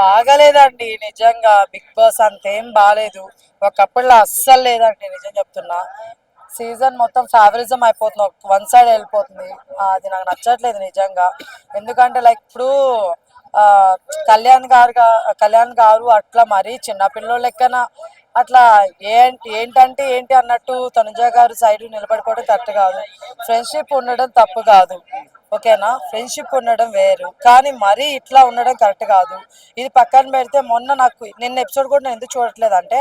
బాగలేదండి నిజంగా. Big boss అంతేం బాగాలేదు ఒకప్పుడులో అస్సలు లేదండి నిజం చెప్తున్నా. సీజన్ మొత్తం ఫేవరిజం అయిపోతుంది. వన్ సైడ్ వెళ్ళిపోతుంది. అది నాకు నచ్చట్లేదు నిజంగా. ఎందుకంటే లైక్ ఇప్పుడు కళ్యాణ్ గారు కళ్యాణ్ గారు అట్లా మరీ చిన్న పిల్లోడు లెక్కన అట్లా ఏంటి ఏంటంటే ఏంటి అన్నట్టు తనుజ గారు సైడ్ నిలబడిపోవడం కరెక్ట్ కాదు. ఫ్రెండ్షిప్ ఉండడం తప్పు కాదు. ఓకేనా? ఫ్రెండ్షిప్ ఉండడం వేరు. కానీ మరీ ఇట్లా ఉండడం కరెక్ట్ కాదు. ఇది పక్కన పెడితే మొన్న నాకు నిన్న ఎపిసోడ్ కూడా నేను ఎందుకు చూడట్లేదు అంటే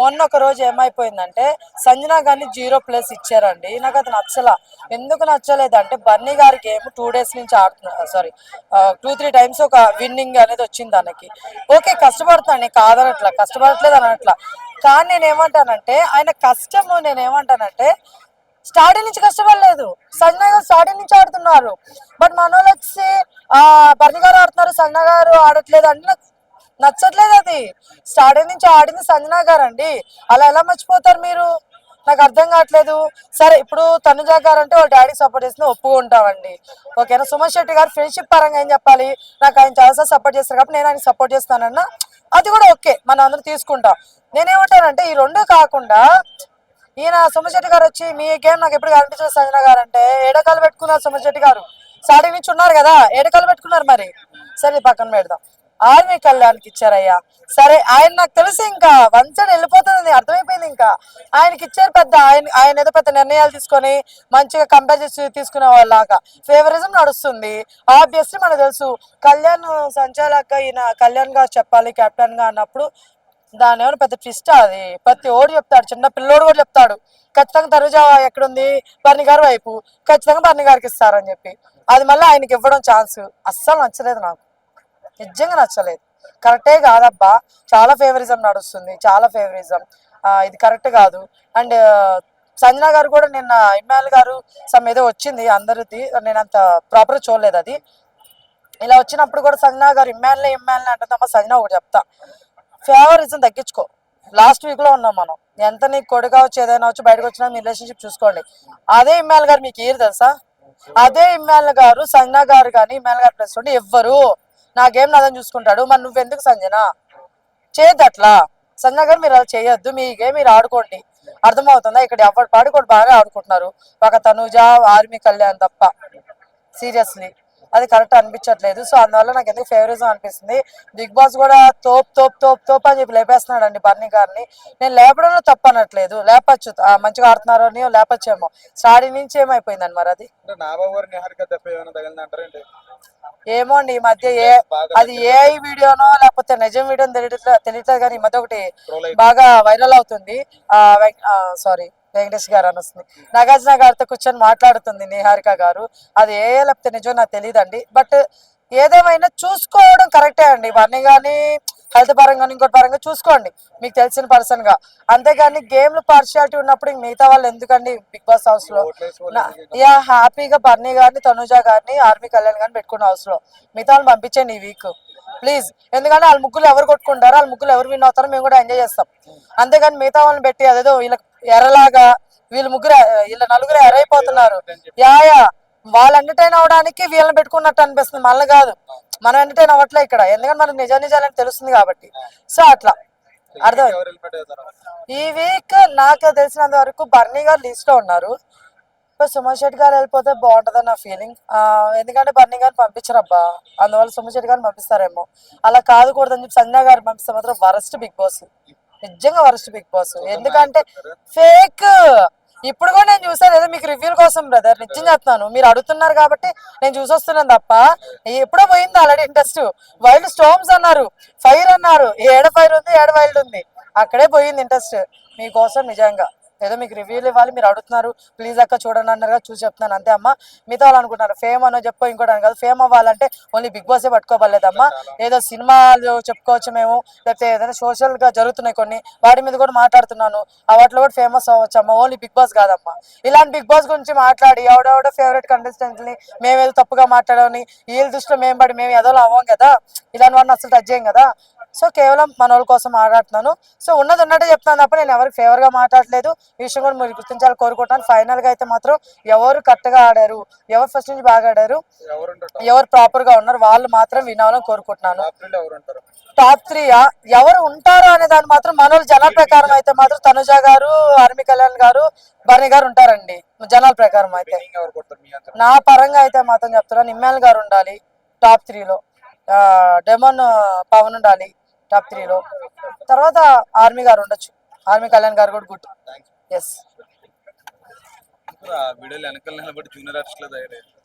మొన్న ఒక రోజు ఏమైపోయిందంటే సంజనా గారిని జీరో ప్లస్ ఇచ్చారండి. నాకు అది నచ్చల. ఎందుకు నచ్చలేదు అంటే బన్నీ గారి గేమ్ టూ డేస్ నుంచి ఆడుతున్నా సారీ టూ త్రీ టైమ్స్ ఒక విన్నింగ్ అనేది వచ్చింది తనకి. ఓకే కష్టపడుతున్నాను నేను కాదనట్లా కష్టపడట్లేదు అనట్లా. కానీ నేను ఏమంటానంటే ఆయన కష్టము నేను ఏమంటానంటే స్టార్టింగ్ నుంచి కష్టపడలేదు. సంజన గారు స్టార్టింగ్ నుంచి ఆడుతున్నారు. బట్ మనోళ్ళు వచ్చి ఆ గారు ఆడుతున్నారు సంజన గారు ఆడట్లేదు అంటే నాకు నచ్చట్లేదు అది. స్టార్టింగ్ నుంచి ఆడింది సంజనా గారు అండి. అలా ఎలా మర్చిపోతారు మీరు? నాకు అర్థం కావట్లేదు. సరే ఇప్పుడు తనుజ గారు అంటే వాళ్ళ డాడీ సపోర్ట్ చేసిన ఒప్పుకుంటామండి ఓకేనా? సుమన్ శెట్టి గారు ఫ్రెండ్షిప్ పరంగా ఏం చెప్పాలి? నాకు ఆయన చాలాసార్లు సపోర్ట్ చేస్తారు కాబట్టి నేను ఆయన సపోర్ట్ చేస్తానన్నా అది కూడా ఓకే. మనం అందరం తీసుకుంటాం. నేనేమంటానంటే ఈ రెండు కాకుండా ఈయన సోమశెట్టి గారు వచ్చి మీ గేమ్ నాకు ఎప్పుడు కనిపించదు సంజన గారు అంటే ఏడకాలు పెట్టుకున్నారు సోమశెట్టి గారు. సాడి నుంచి ఉన్నారు కదా ఏడకాలు పెట్టుకున్నారు మరి. సరే పక్కన పెడదాం. ఆర్మీ కళ్యాణ్కి ఇచ్చారయ్యా. సరే ఆయన నాకు తెలిసి ఇంకా వంచడం వెళ్ళిపోతుంది అర్థమైపోయింది ఇంకా. ఆయనకి ఇచ్చారు పెద్ద ఆయన ఆయన ఏదో పెద్ద నిర్ణయాలు తీసుకొని మంచిగా కంపేర్ చేసి తీసుకునే వాళ్ళలాగా. ఫేవరిజం నడుస్తుంది. ఆబ్వియస్లీ మనకు తెలుసు కళ్యాణ్ సంచాలక ఈయన కళ్యాణ్ గారు చెప్పాలి కెప్టెన్గా అన్నప్పుడు దాని ఏమైనా పెద్ద ట్విస్ట్ అది. ప్రతి ఓడు చెప్తాడు చిన్న పిల్లోడు కూడా చెప్తాడు. ఖచ్చితంగా తనుజ ఎక్కడుంది? బర్ని గారి వైపు. ఖచ్చితంగా బర్ని గారికి ఇస్తారని చెప్పి. అది మళ్ళీ ఆయనకి ఇవ్వడం ఛాన్స్ అస్సలు నచ్చలేదు నాకు. నిజంగా నచ్చలేదు. కరెక్టే కాదబ్బా. చాలా ఫేవరిజం నడుస్తుంది. చాలా ఫేవరిజం ఇది కరెక్ట్ కాదు. అండ్ సంజన గారు కూడా నిన్న ఇమ్మాల్ గారు సమ్ ఏదో వచ్చింది అందరిది. నేను అంత ప్రాపర్ చూడలేదు అది. ఇలా వచ్చినప్పుడు కూడా సంజన గారు ఇమ్మాయిల్ని ఇమ్మాయిల్ని అంటే తప్ప సంజన ఒకటి చెప్తా. ఫేవరిజం తగ్గించుకో. లాస్ట్ వీక్లో ఉన్నాం మనం. ఎంత నీకు కొడు కావచ్చు ఏదైనా వచ్చి బయటకు వచ్చినా మీ రిలేషన్షిప్ చూసుకోండి. అదే ఇమ్మాయిల్ గారు మీకు ఏరు తెలుసా? అదే ఇమ్మాయిల్ గారు సంజన గారు కానీ ఇమ్మాయిల్ గారు ప్లస్ ఉండి ఎవ్వరు నా గేమ్ నాదని చూసుకుంటాడు. మరి నువ్వెందుకు సంజన? చేయద్దు అట్లా సంజన గారు మీరు అలా చేయొద్దు. మీ గేమ్ మీరు ఆడుకోండి. అర్థమవుతుందా? ఇక్కడ ఎవరి పాడుకోడు బాగా ఆడుకుంటున్నారు. ఒక తనుజ ఆర్మీ కళ్యాణ్ తప్ప. సీరియస్లీ. అది కరెక్ట్ అనిపించట్లేదు. సో అందువల్ల నాకు ఎందుకు ఫేవరిజం అనిపిస్తుంది. బిగ్ బాస్ కూడా తోప్ తోప్ తోప్ తోప్ అని చెప్పి లేపేస్తున్నాడు అండి బర్నీ గారిని. నేను లేపడంలో తప్పు అనట్లేదు లేపచ్చు మంచిగా ఆడుతున్నారు అని లేపచ్చేమో. స్టార్టింగ్ నుంచి ఏమైపోయిందండి మరి అది? ఏమో అండి ఈ మధ్య ఏ అది ఏ వీడియోనో లేకపోతే నిజం వీడియో తెలియట్లేదు తెలియట్లేదు కానీ ఈ మధ్య ఒకటి బాగా వైరల్ అవుతుంది. సారీ వెంకటేష్ గారు అని వస్తుంది నాగార్జున గారితో కూర్చొని మాట్లాడుతుంది నిహారిక గారు. అది ఏ లేకపోతే నిజం నాకు తెలియదండి బట్ ఏదేమైనా చూసుకోవడం కరెక్టే అండి. ఇవన్నీ కానీ హెల్త్ పరంగా కానీ ఇంకోటి పరంగా చూసుకోండి. మీకు తెలిసిన పర్సన్గా. అంతేగాని గేమ్లు పార్షియాలిటీ ఉన్నప్పుడు మిగతా వాళ్ళు ఎందుకండి బిగ్ బాస్ హౌస్లో? వాళ్ళు యా హ్యాపీగా బర్నీ గారిని తనుజ గారిని ఆర్మీ కళ్యాణ్ గారిని పెట్టుకున్న హౌస్లో. మిగతా వాళ్ళని పంపించండి ఈ వీక్. ప్లీజ్. ఎందుకంటే వాళ్ళ ముగ్గులు ఎవరు కొట్టుకుంటారో వాళ్ళ ముగ్గులు ఎవరు విన్ అవుతారో మేము కూడా ఎంజాయ్ చేస్తాం. అంతేగాని మిగతా వాళ్ళని పెట్టి అదేదో వీళ్ళ ఎర్రలాగా వీళ్ళ ముగ్గురు వీళ్ళ నలుగురు ఎర్రైపోతున్నారు. యాయా వాళ్ళు ఎంటర్టైన్ అవడానికి వీళ్ళని పెట్టుకున్నట్టు అనిపిస్తుంది. మళ్ళీ కాదు. మనం ఎంటర్టైన్ అవ్వట్లే ఇక్కడ. ఎందుకంటే మనకు నిజ నిజాలని తెలుస్తుంది కాబట్టి. సో అట్లా. అర్థం ఈ వీక్ నాకు తెలిసినంత వరకు బర్నీ గారు లిస్ట్లో ఉన్నారు. ఇప్పుడు సుమన్ శెట్టి గారు వెళ్ళిపోతే బాగుంటుందని నా ఫీలింగ్ ఎందుకంటే బర్నీ గారిని పంపించరు అబ్బా అందువల్ల సుమన్ శెట్టి గారిని పంపిస్తారేమో. అలా కాదుకూడదని చెప్పి సంజన గారు పంపిస్తే మాత్రం వరస్ట్ బిగ్ బాస్. నిజంగా వరస్ట్ బిగ్ బాస్. ఎందుకంటే ఫేక్ ఇప్పుడు కూడా నేను చూసాను ఏదో మీకు రివ్యూల కోసం బ్రదర్ నిజం చెప్తాను మీరు అడుగుతున్నారు కాబట్టి నేను చూసొస్తున్నాను తప్ప. ఎప్పుడో పోయింది ఆల్రెడీ ఇంట్రెస్ట్ వైల్డ్ స్టోమ్స్ అన్నారు. ఫైర్ అన్నారు. ఏడ ఫైర్ ఉంది ఏడ వైల్డ్ ఉంది? అక్కడే పోయింది ఇంట్రెస్ట్ మీకోసం నిజంగా. ఏదో మీకు రివ్యూలు ఇవ్వాలి మీరు అడుగుతున్నారు. ప్లీజ్ అక్క చూడండి అన్నారుగా చూసి చెప్తున్నాను. అంతే అమ్మా. మిగతా వాళ్ళు అనుకుంటున్నారు ఫేమ్ అనో చెప్పో ఇంకోటి అని కాదు. ఫేమ్ అవ్వాలంటే ఓన్లీ బిగ్ బాసే పట్టుకోవాలేదమ్మా ఏదో సినిమాలు చెప్పుకోవచ్చు మేము లేకపోతే ఏదైనా సోషల్గా జరుగుతున్నాయి కొన్ని. వాటి మీద కూడా మాట్లాడుతున్నాను. ఆ వాటిలో కూడా ఫేమస్ అవ్వచ్చు అమ్మా. ఓన్లీ బిగ్ బాస్ కాదమ్మా. ఇలాంటి బిగ్ బాస్ గురించి మాట్లాడి ఎవడెవడో ఫేవరెట్ కంటెస్టెంట్ని మేము ఏదో తప్పుగా మాట్లాడని వీళ్ళ దృష్టిలో మేము పడి మేము ఏదో అవ్వం కదా. ఇలాంటి వాడిని అసలు టచ్ చేయం కదా. సో కేవలం మన కోసం ఆడాడుతున్నాను సో ఉన్నది ఉన్నట్టు చెప్తాను తప్ప నేను ఎవరికి ఫేవర్గా మాట్లాడలేదు. ఈ విషయం కూడా మీరు గుర్తించాలని కోరుకుంటున్నాను. ఫైనల్గా అయితే మాత్రం ఎవరు కరెక్ట్గా ఆడారు ఎవరు ఫస్ట్ నుంచి బాగా ఆడారు ఎవరు ఉంటారు ఎవరు ప్రాపర్గా ఉన్నారు వాళ్ళు మాత్రం వినాలని కోరుకుంటున్నాను. టాప్ త్రీ ఎవరు ఉంటారు అనే దాని మాత్రం మనోళ్ళ జనాల ప్రకారం అయితే మాత్రం తనుజ గారు ఆర్మి కళ్యాణ్ గారు బర్ని గారు ఉంటారండి. జనాల ప్రకారం అయితే. నా పరంగా అయితే మాత్రం చెప్తున్నాను ఇమ్మాయిల్ గారు ఉండాలి. టాప్ త్రీలో డెమోన్ పవన్ ఉండాలి. టాప్ త్రీలో తర్వాత ఆర్మీ గారు ఉండొచ్చు. ఆర్మీ కళ్యాణ్ గారు కూడా గుడ్ ఎస్ వీడియోలు వెనకాల నిలబడి జూనియర్ ఆర్టిస్ట్లో తయారయ్యారు.